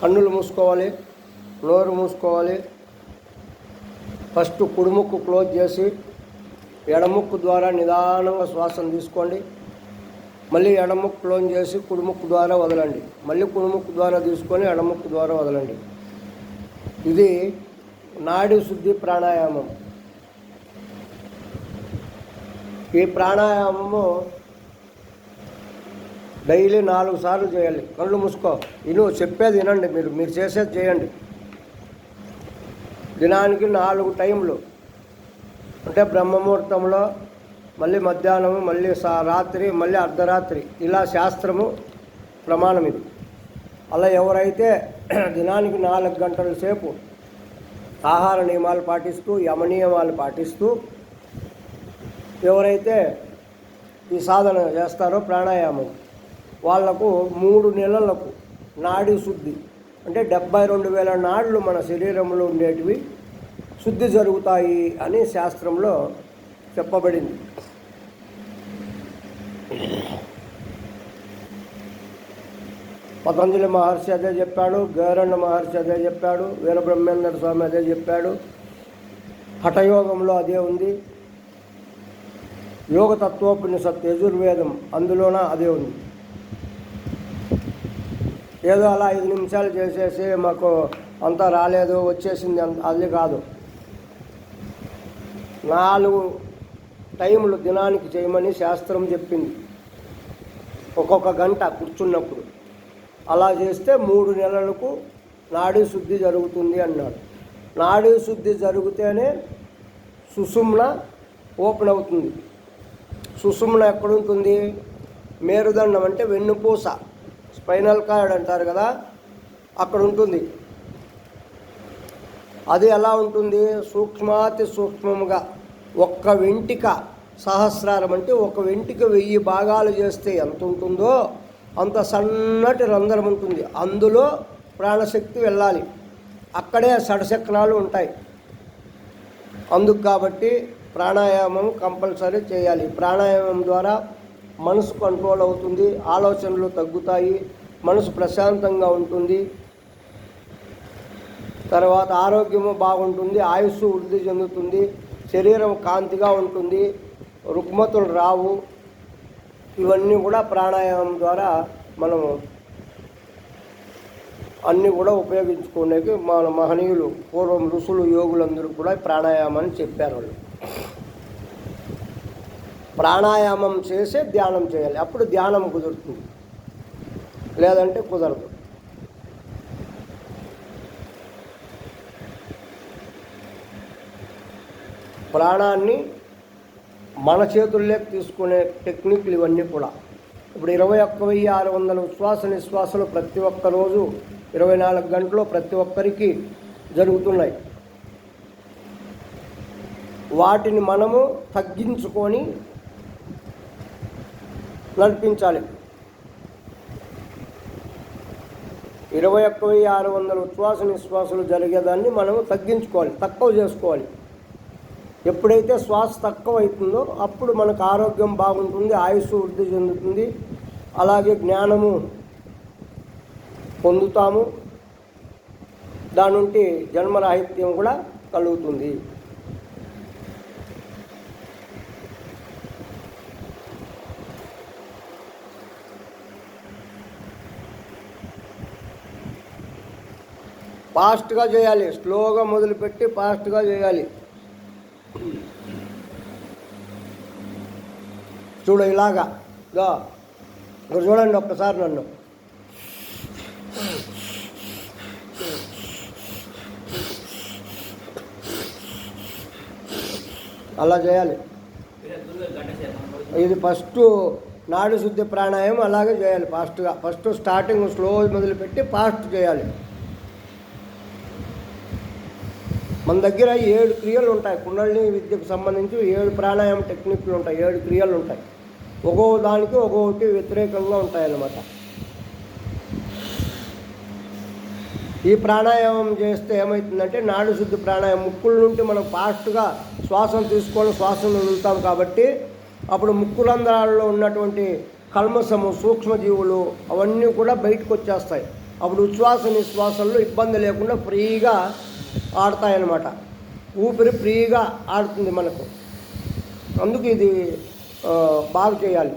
కన్నులు మూసుకోవాలి నోరు మూసుకోవాలి. First కుడిముక్కు close చేసి ఎడముక్కు ద్వారా నిదానంగా శ్వాసను తీసుకోండి. మళ్ళీ ఎడముక్కు క్లోజ్ చేసి కుడిముక్కు ద్వారా వదలండి. మళ్ళీ కుడిముక్కు ద్వారా తీసుకొని ఎడముక్కు ద్వారా వదలండి. ఇది నాడి శుద్ధి ప్రాణాయామం. ఈ ప్రాణాయామము డైలీ నాలుగు సార్లు చేయాలి. కళ్ళు మూసుకో. ఇను చెప్పేది వినండి మీరు. మీరు చేసేది చేయండి. దినానికి నాలుగు టైంలు. అంటే బ్రహ్మముహూర్తంలో మళ్ళీ మధ్యాహ్నం మళ్ళీ సా రాత్రి మళ్ళీ అర్ధరాత్రి. ఇలా శాస్త్రము ప్రమాణం ఇది. అలా ఎవరైతే దినానికి నాలుగు గంటల సేపు ఆహార నియమాలు పాటిస్తూ యమ నియమాలు పాటిస్తూ ఎవరైతే ఈ సాధన చేస్తారో ప్రాణాయామం. వాళ్ళకు మూడు నెలలకు నాడి శుద్ధి. అంటే డెబ్బై రెండు వేల నాడులు మన శరీరంలో ఉండేటివి శుద్ధి జరుగుతాయి అని శాస్త్రంలో చెప్పబడింది. పతంజలి మహర్షి అదే చెప్పాడు గౌరణ మహర్షి అదే చెప్పాడు వీరబ్రహ్మేంద్ర స్వామి అదే చెప్పాడు. హఠయోగంలో అదే ఉంది. యోగ తత్వోపనిషత్ యజుర్వేదం అందులోన అదే ఉంది. ఏదో అలా ఐదు నిమిషాలు చేసేసి మాకు అంతా రాలేదు వచ్చేసింది అంత అది కాదు. నాలుగు టైములు దినానికి చేయమని శాస్త్రం చెప్పింది. ఒక్కొక్క గంట కూర్చున్నప్పుడు. అలా చేస్తే మూడు నెలలకు నాడీ శుద్ధి జరుగుతుంది అన్నాడు. నాడీ శుద్ధి జరిగితేనే సుషుమ్న ఓపెన్ అవుతుంది. సుషుమ్న ఎక్కడుంటుంది? మేరుదండం అంటే వెన్నుపూస. స్పైనల్ కార్డ్ అంటారు కదా అక్కడ ఉంటుంది. అది ఎలా ఉంటుంది? సూక్ష్మాతి సూక్ష్మముగా ఒక్క వెంటిక సహస్రారం అంటే ఒక వెంటిక వెయ్యి భాగాలు చేస్తే ఎంత ఉంటుందో అంత సన్నటి రంధ్రం ఉంటుంది. అందులో ప్రాణశక్తి వెళ్ళాలి. అక్కడే సడశక్రాలు ఉంటాయి. అందుకు కాబట్టి ప్రాణాయామం కంపల్సరీ చేయాలి. ప్రాణాయామం ద్వారా మనసు కంట్రోల్ అవుతుంది ఆలోచనలు తగ్గుతాయి మనసు ప్రశాంతంగా ఉంటుంది. తర్వాత ఆరోగ్యము బాగుంటుంది ఆయుస్సు వృద్ధి చెందుతుంది శరీరం కాంతిగా ఉంటుంది రుగ్మతులు రావు. ఇవన్నీ కూడా ప్రాణాయామం ద్వారా మనము అన్నీ కూడా ఉపయోగించుకునేకి మన మహనీయులు పూర్వం ఋషులు యోగులందరూ కూడా ప్రాణాయామాన్ని చెప్పారు వాళ్ళు. ప్రాణాయామం చేసే ధ్యానం చేయాలి. అప్పుడు ధ్యానం కుదురుతుంది. లేదంటే కుదరదు. ప్రాణాన్ని మన చేతుల్లోకి తీసుకునే టెక్నిక్లు ఇవన్నీ కూడా. ఇప్పుడు ఇరవై ఒక్క వెయ్యి ఆరు వందల ఉచ్ఛ్వాస నిశ్వాసలు ప్రతి ఒక్క రోజు ఇరవై నాలుగు గంటలు ప్రతి ఒక్కరికి జరుగుతున్నాయి. వాటిని మనము తగ్గించుకొని నడిపించాలి. ఇరవై ఒక్క వెయ్యి ఆరు వందల ఉచ్ఛ్వాస నిశ్వాసాలు జరిగేదాన్ని మనము తగ్గించుకోవాలి తక్కువ చేసుకోవాలి. ఎప్పుడైతే శ్వాస తక్కువ అవుతుందో అప్పుడు మనకు ఆరోగ్యం బాగుంటుంది ఆయుస్సు వృద్ధి చెందుతుంది. అలాగే జ్ఞానము పొందుతాము. దాని నుండి జన్మరాహిత్యం కూడా కలుగుతుంది. ఫాస్ట్గా చేయాలి స్లోగా మొదలుపెట్టి ఫాస్ట్గా చేయాలి. చూడు ఇలాగా. గా ఇక్కడ చూడండి ఒక్కసారి నన్ను. అలా చేయాలి. ఇది ఫస్ట్ నాడు శుద్ధి ప్రాణాయామం అలాగే చేయాలి ఫాస్ట్గా. ఫస్ట్ స్టార్టింగ్ స్లో మొదలుపెట్టి ఫాస్ట్ చేయాలి. మన దగ్గర ఏడు క్రియలు ఉంటాయి. కుండలిని విద్యకు సంబంధించి ఏడు ప్రాణాయామ టెక్నిక్లు ఉంటాయి. ఏడు క్రియలు ఉంటాయి. ఒక్కో దానికి ఒక్కొక్కటి వ్యతిరేకంగా ఉంటాయి అన్నమాట ఈ ప్రాణాయామం చేస్తే ఏమవుతుందంటే నాడు శుద్ధి ప్రాణాయామం. ముక్కుల నుండి మనం ఫాస్ట్గా శ్వాసను తీసుకొని శ్వాసను వదులుతాం కాబట్టి అప్పుడు ముక్కులంద్రాలలో ఉన్నటువంటి కల్మసము సూక్ష్మజీవులు అవన్నీ కూడా బయటకు వచ్చేస్తాయి అప్పుడు ఉచ్ఛ్వాస నిశ్వాసంలో ఇబ్బంది లేకుండా ఫ్రీగా ఆడతాయన్నమాట. ఊపిరి ఫ్రీగా ఆడుతుంది మనకు. అందుకు ఇది బాగా చేయాలి.